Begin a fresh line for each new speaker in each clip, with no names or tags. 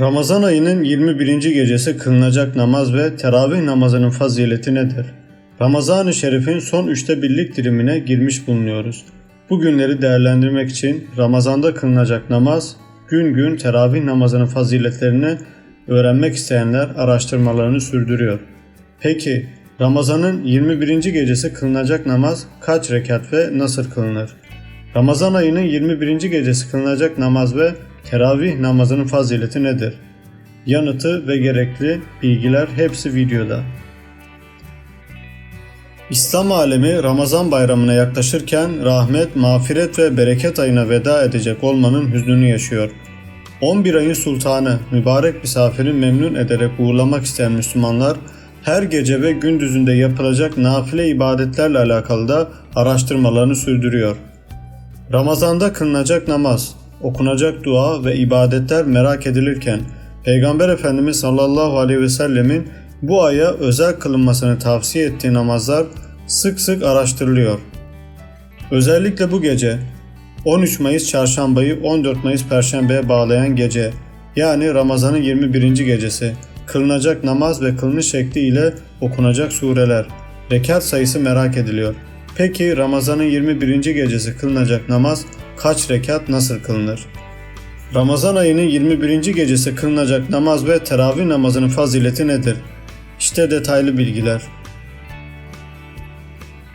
Ramazan ayının 21. gecesi kılınacak namaz ve teravih namazının fazileti nedir? Ramazan-ı Şerif'in son üçte birlik dilimine girmiş bulunuyoruz. Bu günleri değerlendirmek için Ramazan'da kılınacak namaz, gün gün teravih namazının faziletlerini öğrenmek isteyenler araştırmalarını sürdürüyor. Peki Ramazan'ın 21. gecesi kılınacak namaz kaç rekat ve nasıl kılınır? Ramazan ayının 21. gecesi kılınacak namaz ve teravih namazının fazileti nedir? Yanıtı ve gerekli bilgiler hepsi videoda. İslam alemi Ramazan bayramına yaklaşırken rahmet, mağfiret ve bereket ayına veda edecek olmanın hüznünü yaşıyor. 11 ayın sultanı, mübarek misafiri memnun ederek uğurlamak isteyen Müslümanlar her gece ve gündüzünde yapılacak nafile ibadetlerle alakalı da araştırmalarını sürdürüyor. Ramazanda kılınacak namaz, okunacak dua ve ibadetler merak edilirken Peygamber Efendimiz sallallahu aleyhi ve sellemin bu aya özel kılınmasını tavsiye ettiği namazlar sık sık araştırılıyor. Özellikle bu gece 13 Mayıs çarşambayı 14 Mayıs perşembeye bağlayan gece yani Ramazan'ın 21. gecesi kılınacak namaz ve kılınış şekli ile okunacak sureler, rekat sayısı merak ediliyor. Peki Ramazan'ın 21. gecesi kılınacak namaz kaç rekat nasıl kılınır? Ramazan ayının 21. gecesi kılınacak namaz ve teravih namazının fazileti nedir? İşte detaylı bilgiler.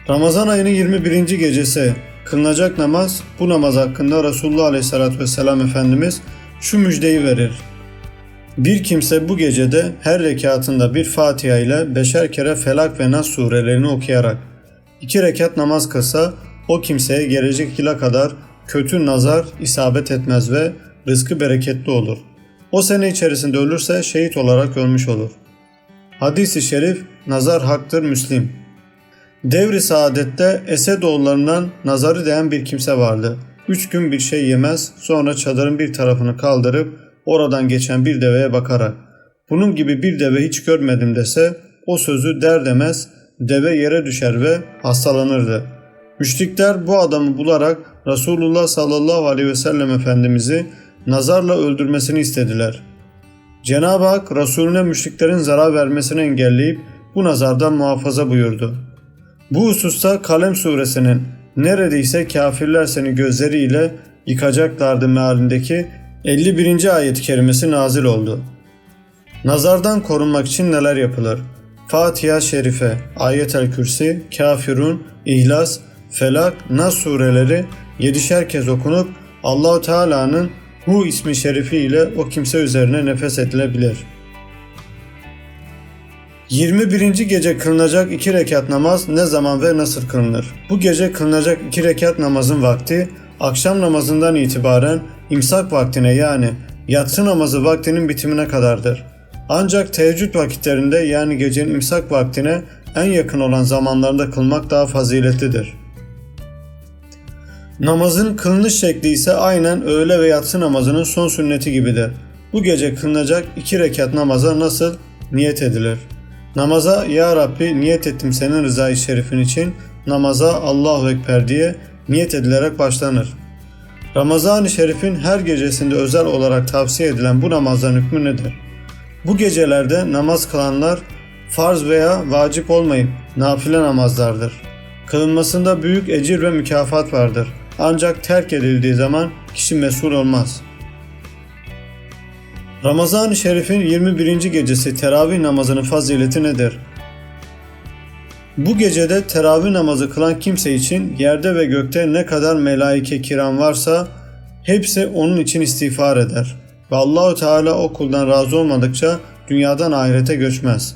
Ramazan ayının 21. gecesi kılınacak namaz bu namaz hakkında Resulullah Aleyhisselatü Vesselam Efendimiz şu müjdeyi verir. Bir kimse bu gecede her rekatında bir Fatiha ile beşer kere Felak ve Nas surelerini okuyarak iki rekat namaz kılsa o kimseye gelecek yıla kadar kötü nazar isabet etmez ve rızkı bereketli olur. O sene içerisinde ölürse şehit olarak ölmüş olur. Hadis-i şerif nazar haktır Müslim. Devri saadette Esedoğullarından nazarı değen bir kimse vardı. Üç gün bir şey yemez sonra çadırın bir tarafını kaldırıp oradan geçen bir deveye bakarak bunun gibi bir deve hiç görmedim dese o sözü der demez deve yere düşer ve hastalanırdı. Müşrikler bu adamı bularak Resulullah sallallahu aleyhi ve sellem Efendimiz'i nazarla öldürmesini istediler. Cenab-ı Hak Resulüne müşriklerin zarar vermesini engelleyip bu nazardan muhafaza buyurdu. Bu hususta Kalem suresinin neredeyse kafirler seni gözleriyle yıkacaklardı mealindeki 51. ayet-i kerimesi nazil oldu. Nazardan korunmak için neler yapılır? Fatiha Şerife, Ayet-el Kürsi, Kafirun, İhlas, Felak, Nas sureleri yedişer kez okunup Allahu Teala'nın Hu ismi şerifi ile o kimse üzerine nefes edilebilir. 21. gece kılınacak iki rekat namaz ne zaman ve nasıl kılınır? Bu gece kılınacak iki rekat namazın vakti akşam namazından itibaren imsak vaktine yani yatsı namazı vaktinin bitimine kadardır. Ancak teheccüd vakitlerinde yani gecenin imsak vaktine en yakın olan zamanlarında kılmak daha faziletlidir. Namazın kılınış şekli ise aynen öğle ve yatsı namazının son sünneti gibidir. Bu gece kılınacak iki rekat namaza nasıl niyet edilir? Namaza Ya Rabbi niyet ettim senin rızayı şerifin için namaza Allahu Ekber diye niyet edilerek başlanır. Ramazan-ı Şerif'in her gecesinde özel olarak tavsiye edilen bu namazların hükmü nedir? Bu gecelerde namaz kılanlar farz veya vacip olmayıp nafile namazlardır. Kılınmasında büyük ecir ve mükafat vardır. Ancak terk edildiği zaman kişi mesul olmaz. Ramazan-ı Şerif'in 21. gecesi teravih namazının fazileti nedir? Bu gecede teravih namazı kılan kimse için yerde ve gökte ne kadar melaike kiram varsa hepsi onun için istiğfar eder. Ve Allahu Teala o kuldan razı olmadıkça dünyadan ahirete göçmez.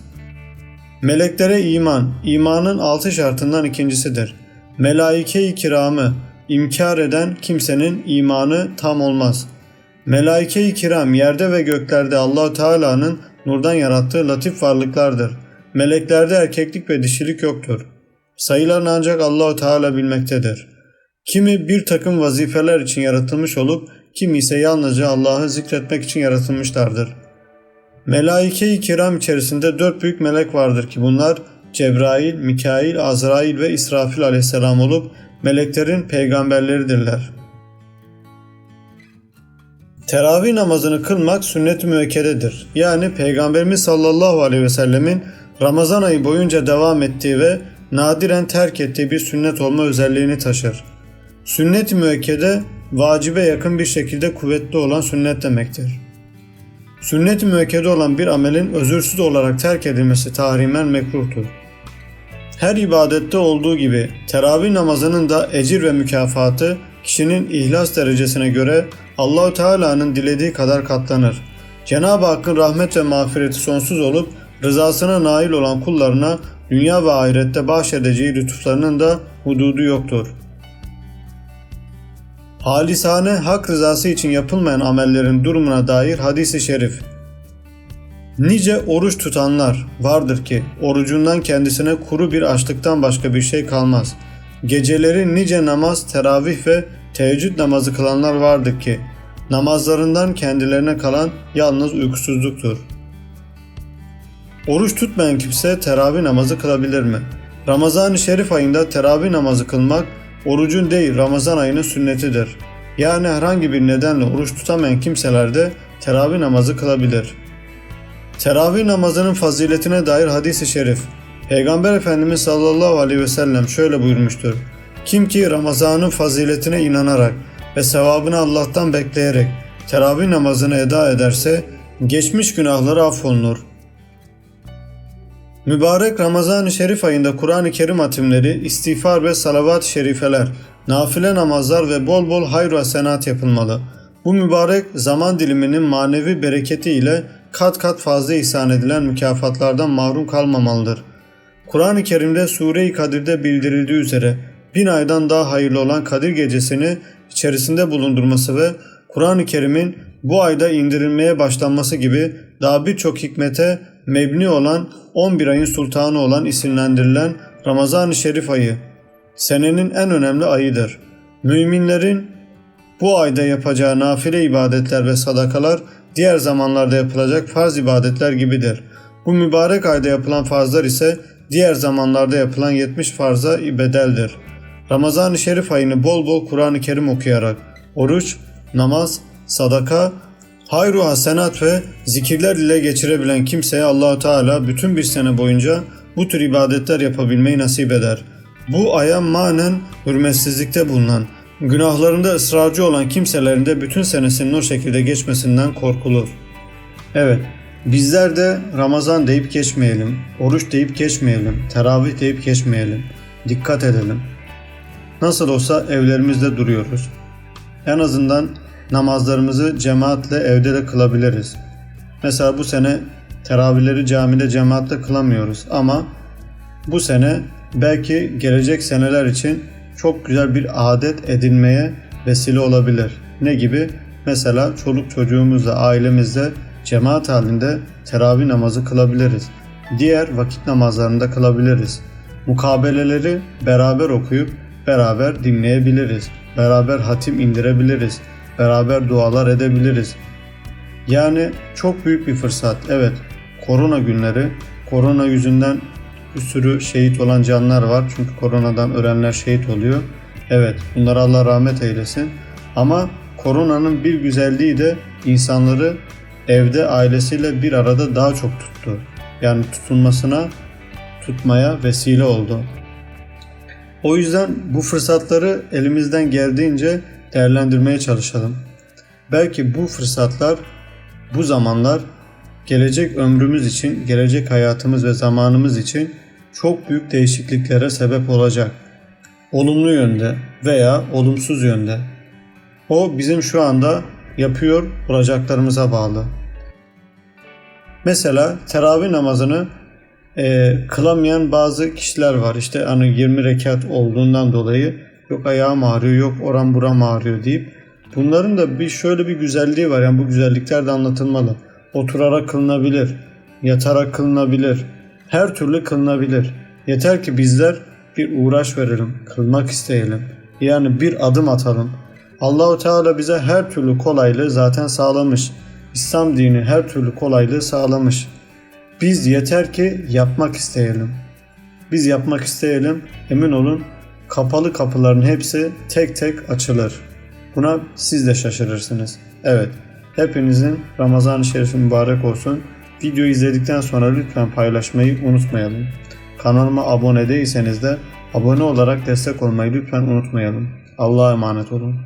Meleklere iman, imanın altı şartından ikincisidir. Melaike-i kiramı inkar eden kimsenin imanı tam olmaz. Melaike-i kiram yerde ve göklerde Allahu Teala'nın nurdan yarattığı latif varlıklardır. Meleklerde erkeklik ve dişilik yoktur. Sayılarını ancak Allahu Teala bilmektedir. Kimi bir takım vazifeler için yaratılmış olup kimi ise yalnızca Allah'ı zikretmek için yaratılmışlardır. Melaike-i kiram içerisinde dört büyük melek vardır ki bunlar Cebrail, Mikail, Azrail ve İsrafil aleyhisselam olup meleklerin peygamberleridirler. Teravih namazını kılmak sünnet-i müekkededir. Yani Peygamberimiz sallallahu aleyhi ve sellemin Ramazan ayı boyunca devam ettiği ve nadiren terk ettiği bir sünnet olma özelliğini taşır. Sünnet-i müekkede vacibe yakın bir şekilde kuvvetli olan sünnet demektir. Sünnet-i müekkede olan bir amelin özürsüz olarak terk edilmesi tahrimen mekruhtur. Her ibadette olduğu gibi teravih namazının da ecir ve mükafatı kişinin ihlas derecesine göre Allahu Teala'nın dilediği kadar katlanır. Cenab-ı Hakk'ın rahmet ve mağfireti sonsuz olup rızasına nail olan kullarına dünya ve ahirette bahşedeceği lütuflarının da hududu yoktur. Halisane hak rızası için yapılmayan amellerin durumuna dair hadisi şerif. Nice oruç tutanlar vardır ki orucundan kendisine kuru bir açlıktan başka bir şey kalmaz. Geceleri nice namaz, teravih ve teheccüd namazı kılanlar vardır ki namazlarından kendilerine kalan yalnız uykusuzluktur. Oruç tutmayan kimse teravih namazı kılabilir mi? Ramazan-ı Şerif ayında teravih namazı kılmak orucun değil Ramazan ayının sünnetidir. Yani herhangi bir nedenle oruç tutamayan kimseler de teravih namazı kılabilir. Teravih namazının faziletine dair hadis-i şerif. Peygamber Efendimiz sallallahu aleyhi ve sellem şöyle buyurmuştur. Kim ki Ramazan'ın faziletine inanarak ve sevabını Allah'tan bekleyerek teravih namazını eda ederse geçmiş günahları affolunur. Mübarek Ramazan-ı Şerif ayında Kur'an-ı Kerim hatimleri, istiğfar ve salavat-ı şerifeler, nafile namazlar ve bol bol hayır ve senat yapılmalı. Bu mübarek zaman diliminin manevi bereketi ile kat kat fazla ihsan edilen mükafatlardan mahrum kalmamalıdır. Kur'an-ı Kerim'de Sure-i Kadir'de bildirildiği üzere bin aydan daha hayırlı olan Kadir gecesini içerisinde bulundurması ve Kur'an-ı Kerim'in bu ayda indirilmeye başlanması gibi daha birçok hikmete mebni olan 11 ayın sultanı olan isimlendirilen Ramazan-ı Şerif ayı senenin en önemli ayıdır. Müminlerin bu ayda yapacağı nafile ibadetler ve sadakalar diğer zamanlarda yapılacak farz ibadetler gibidir. Bu mübarek ayda yapılan farzlar ise diğer zamanlarda yapılan 70 farza bedeldir. Ramazan-ı Şerif ayını bol bol Kur'an-ı Kerim okuyarak oruç, namaz, sadaka, hayru hasenat ve zikirler ile geçirebilen kimseye Allahu Teala bütün bir sene boyunca bu tür ibadetler yapabilmeyi nasip eder. Bu aya manen hürmetsizlikte bulunan, günahlarında ısrarcı olan kimselerin de bütün senesinin o şekilde geçmesinden korkulur. Evet, bizler de Ramazan deyip geçmeyelim, oruç deyip geçmeyelim, teravih deyip geçmeyelim. Dikkat edelim. Nasıl olsa evlerimizde duruyoruz. En azından namazlarımızı cemaatle evde de kılabiliriz. Mesela bu sene teravihleri camide cemaatle kılamıyoruz ama bu sene belki gelecek seneler için çok güzel bir adet edinmeye vesile olabilir. Ne gibi? Mesela çoluk çocuğumuzla, ailemizle cemaat halinde teravih namazı kılabiliriz. Diğer vakit namazlarında kılabiliriz. Mukabeleleri beraber okuyup beraber dinleyebiliriz. Beraber hatim indirebiliriz. Beraber dualar edebiliriz. Yani çok büyük bir fırsat. Evet, korona günleri, korona yüzünden bir sürü şehit olan canlar var. Çünkü koronadan ölenler şehit oluyor. Evet, bunlara Allah rahmet eylesin. Ama koronanın bir güzelliği de insanları evde ailesiyle bir arada daha çok tuttu. Yani tutunmasına, tutmaya vesile oldu. O yüzden bu fırsatları elimizden geldiğince değerlendirmeye çalışalım. Belki bu fırsatlar, bu zamanlar gelecek ömrümüz için, gelecek hayatımız ve zamanımız için çok büyük değişikliklere sebep olacak. Olumlu yönde veya olumsuz yönde. O bizim şu anda yapıyor olacaklarımıza bağlı. Mesela teravih namazını e, kılamayan bazı kişiler var. İşte hani 20 rekat olduğundan dolayı yok ayağım ağrıyor, yok oram buram ağrıyor deyip bunların da bir şöyle bir güzelliği var. Yani bu güzellikler de anlatılmalı. Oturarak kılınabilir, yatarak kılınabilir, her türlü kılınabilir. Yeter ki bizler bir uğraş verelim, kılmak isteyelim. Yani bir adım atalım. Allahu Teala bize her türlü kolaylığı zaten sağlamış. İslam dini her türlü kolaylığı sağlamış. Biz yeter ki yapmak isteyelim. Biz yapmak isteyelim. Emin olun kapalı kapıların hepsi tek tek açılır. Buna siz de şaşırırsınız. Evet. Hepinizin Ramazan-ı Şerifi mübarek olsun. Videoyu izledikten sonra lütfen paylaşmayı unutmayalım. Kanalıma abone değilseniz de abone olarak destek olmayı lütfen unutmayalım. Allah'a emanet olun.